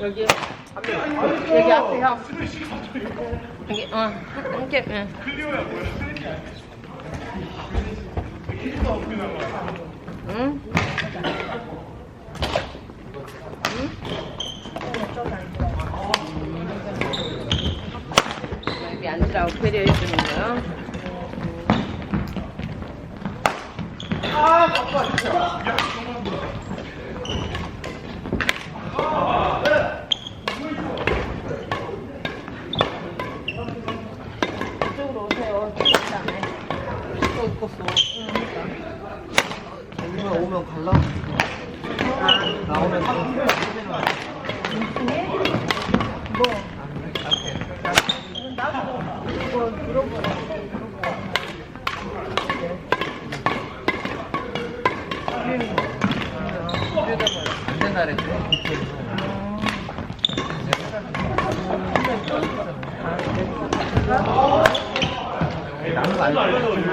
여기 앞에 형 여기 어 함께 응. 응? 응? 여기 앉으라고 배려해 주는 거요. 이쪽으로 오세요. 그다음에 또 입었어. 여기만 오면 갈라? 나오면 또. 뭐. 나도 된다 그랬죠? 나는 말고.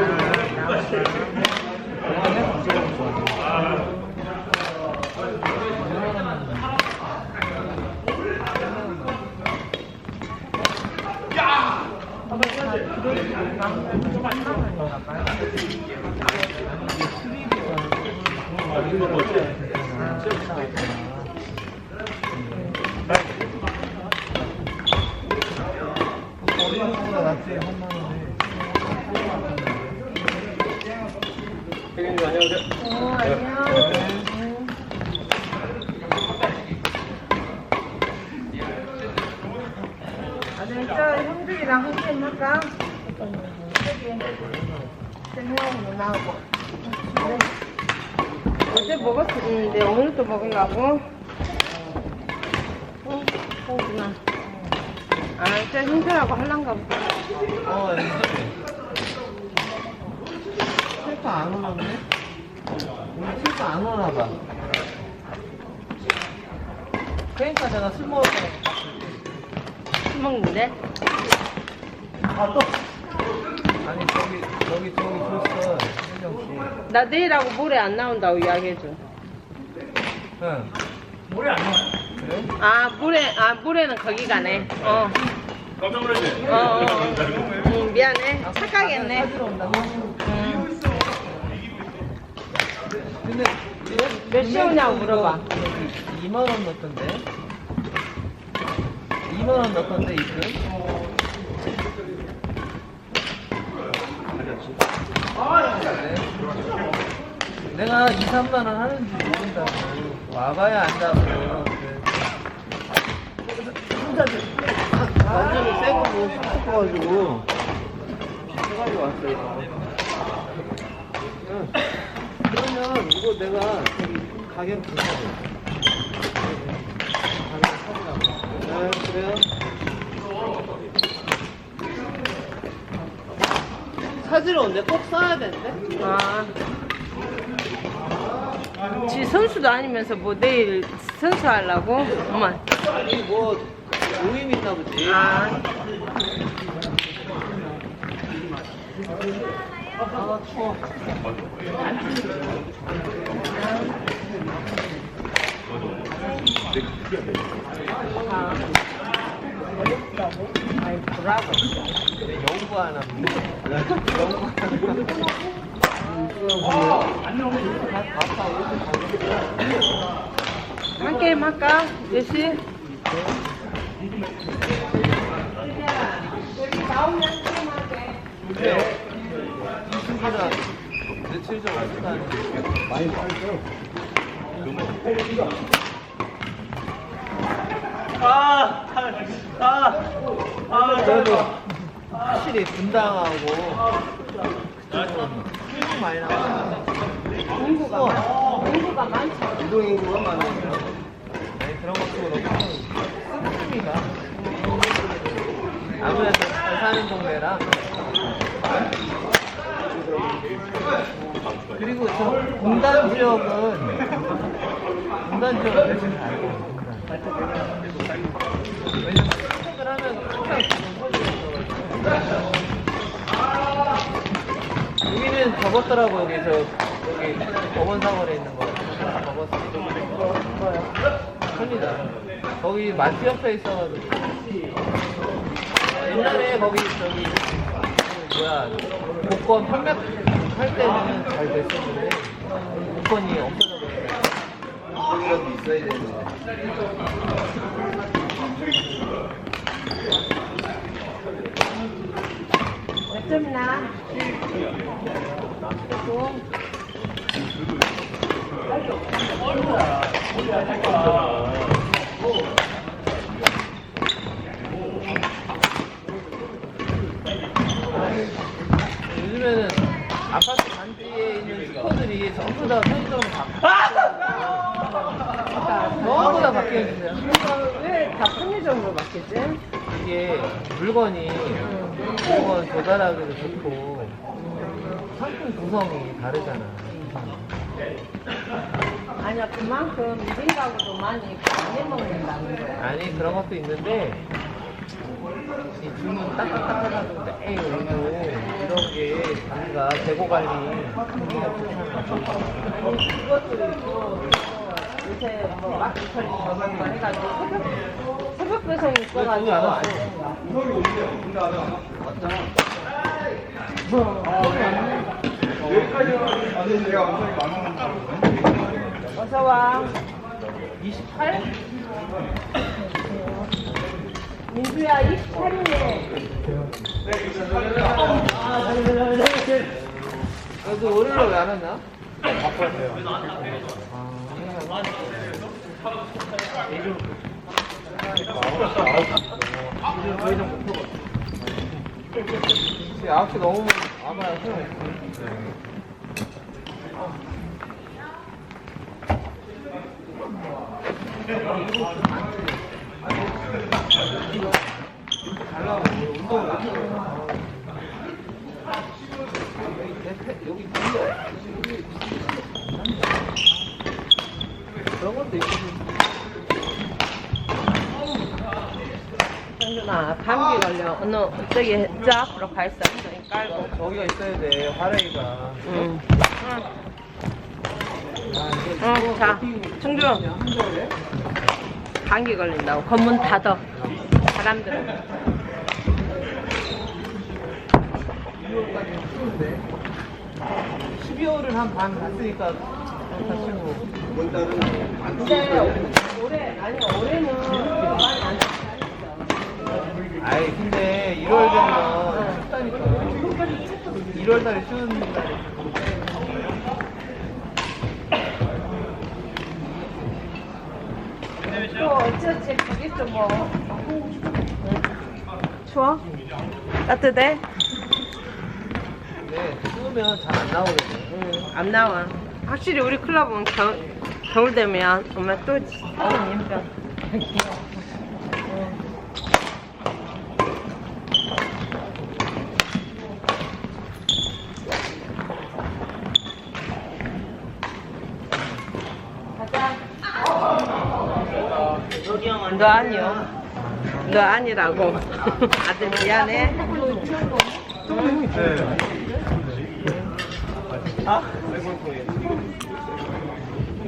어제 먹었는데 오늘 또 먹으려고? 어, 그구나 아, 저 형들하고 할란가 보다 어. 셀프 안 오나 보네? 오늘 셀프 안 오나 봐. 그러니까 내가 술 먹을 때. 술 먹는데? 아, 또? 아니, 저기, 저기, 저기 줬어. 씨. 나 내일하고 모레 안 나온다고 이야기해줘 응. 모레 안 나와. 그래? 아 모레 아 모레는 거기 가네 어 깜짝 놀랐네. 어, 어, 어. 응, 미안해 착각했네 찾으러 온다고? 응. 근데, 몇 시에 오냐고 물어봐 2만 원 넣던데? 2만 원 넣던데, 입금? 내가 2, 3만 원 하는지 모른다고. 와봐야 안다고. 혼자들 완전히 새거 뭐 섞어가지고. 해가지고 왔어, 이거. 응. 그러면 이거 내가 가격 주세요. 가격 사주라고. 네, 그래요? 사지러 온대 꼭 사야 되는데? 아. 지 선수도 아니면서 뭐 내일 선수 하려고? 엄마. 아니 뭐 모임 있나 보지. 아. 아 추워. 아. 어렵다고? 아이, 보라고. 연구 하나. 연구 하나. 한 게임 할까? 몇 시? 네. 이승기가 며칠 전 많이 팔죠. 아, 아, 아, 그래도 확실히 분당하고 그쪽은 많이 나와. 공부가 많 공부가 많지. 이동 인구가 많으니까. 아니 그런 것 치고 너무 씀씀이가 아무래도 잘 사는 동네라. 그리고 저 공단 지역은 공단 지역은 대신 잘 알고 여기는 적었더라고 여기서 여기 법원 사거리에 있는 거 적었어 편리다. 거기 마트 옆에 있어가지고. 옛날에 거기 저기 뭐야 복권 판매 할 때는 잘 됐었는데 복권이 없어져 거기라도 있어야 되는데. 그리고 요즘에는 아파트 단지에 있는 스포들이 전부 다 편의점 다 전부 다 바뀌어 주세요. 왜 다 편의점으로 바뀌지? 이게 물건이 물건 조달하기도 좋고 상품 구성이 다르잖아. 아니야 그만큼 1인 가구도 많이 많이 먹는다는 거야. 아니 그런 것도 있는데 이 주문 딱딱딱 해가지고 매일 오고 이런 게 우리가 재고 관리. 그것도 있고 요새 뭐 처리 저런 거 해가지고 새벽 새벽 배송이 있어가지고 안 와. 어서 와. 28? 민주야 28이네. 그래도 월요일에 왜안 왔나? 지금 9시 넘으면 아마 소용없어. 여기 그런 것도 있고 현준아 감기 걸려. 너 저기 저 앞으로 가 있어. 저기 깔고. 저기가 있어야 돼 화레이가 응. 아, 이게 응. 자, 청주. 감기 걸린다고. 건문 닫아. 사람들은. 2월까지 추운데 12월은 한반 갔으니까 다 치고 근데 올해 아니 올해는 많이 안 아이 근데 1월 되면 춥다니까 1월 달에 추운 날에 또 어찌어찌 가겠죠 뭐. 추워? 따뜻해? 근데 추우면 잘안 응, 안 나와. 확실히 우리 클럽은 겨, 겨울 되면 정말 또 힘들어. 가자. 너 아니요. 너 아니라고. 아들 미안해.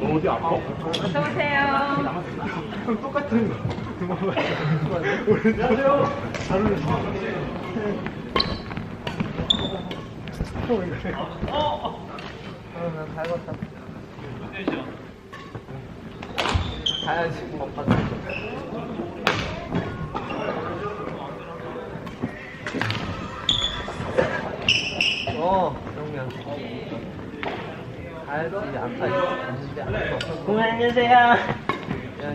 어디 아파? 어서 오세요. 똑같은 안녕하세요. 잘 어, 난 달궜다 가야지 뭐어 정면 가야지 아까 있는데 아 야,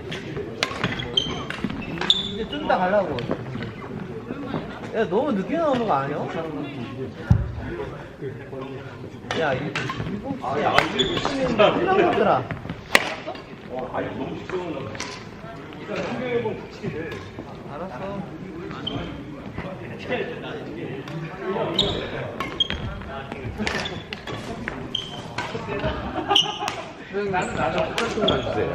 이제 좀 이따 가려고. 야, 너무 늦게 나오는 거 아니야? 야, 이 일곱 시에 끝난 것들아. 아니 너무 식성은 일단 한경이랑 같이 해. 알았어. 나는 나는 거 주세요.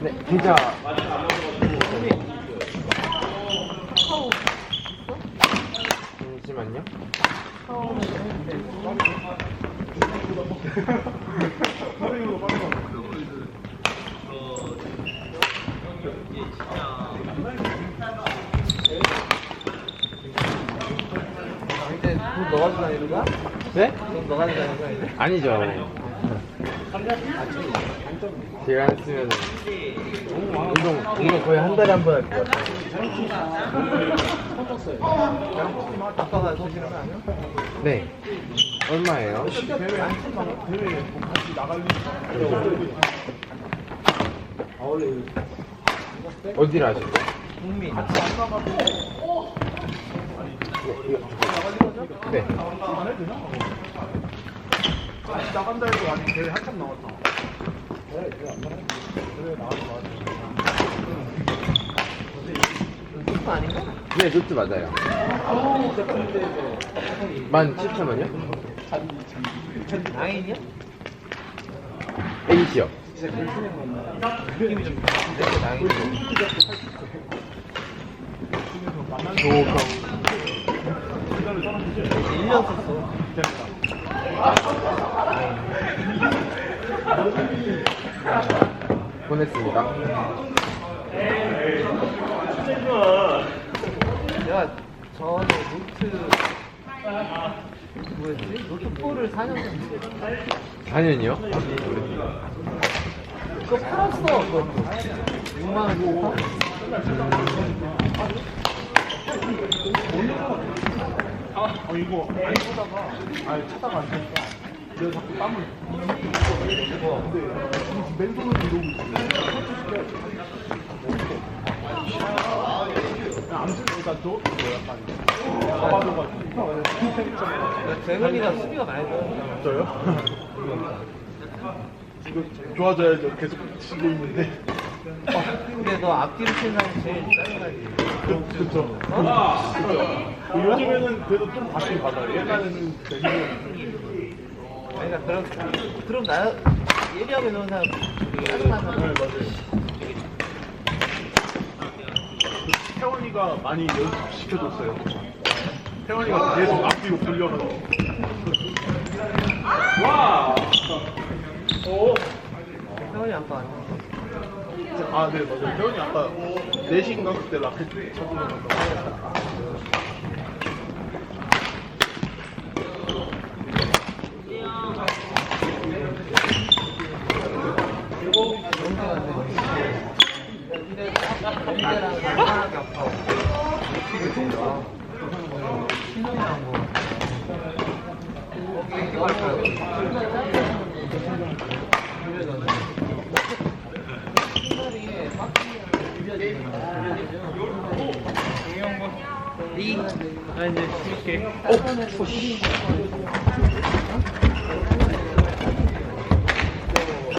네. 샤워. 잠시만요. 샤워는 했는데. 이제 돈 너가 주다니는 거야? 네? 돈 너가 주다니는 거야 이제? 아니죠. 제가 안 쓰면 운동 운동 거의 한 달에 한 번 할 것 같아요. 주시는 거 아니야? 네. 얼마예요? 어디를 하시죠? 국민. 네. 나간다 해도 아직 대회 한참 남았다. 노트 아닌가? 네, 노트 맞아요. 만 7천 원이요? 나인이요? 에이시요. 느낌이 좀 나인이요. 조경. 1년 썼어. 보냈습니다. 내가 전에 노트 뭐였지? 노트 4를 4년 썼어. 4년이요? 그거 팔았어 그것도 6만 원 아, 이거 안 보다가, 아, 찾다가 안 됐다. 내가 자꾸 땀을. 근데 지금 맨손으로 이러고 있어. 암튼, 그러니까 저, 뭐 약간, 잡아줘가지고. 재훈이가 수비가 많이 들어 저요? 지금 좋아져야죠. 계속 치고 있는데. 근데 너 앞뒤로 치는 사람이 제일 짜증나지 그쵸. 요즘에는 그래도 좀 받긴 받아요. 옛날에는 되게 그러니까 그럼 그럼 나 예리하게 노는 사람 되게 짜증나는 사람 태원이가 많이 연습시켜줬어요. 태원이가 계속 앞뒤로 돌려가지고. 와! 오! 태원이 아빠 아니야 아, 네, 맞아요. 태원이 아까 4시인가 그때 라켓 쳐보는 거. 근데 범죄랑 이상하게 아파 신혼이랑 뭐 거기 갈 거야 이, 나 이제 줄게. 오,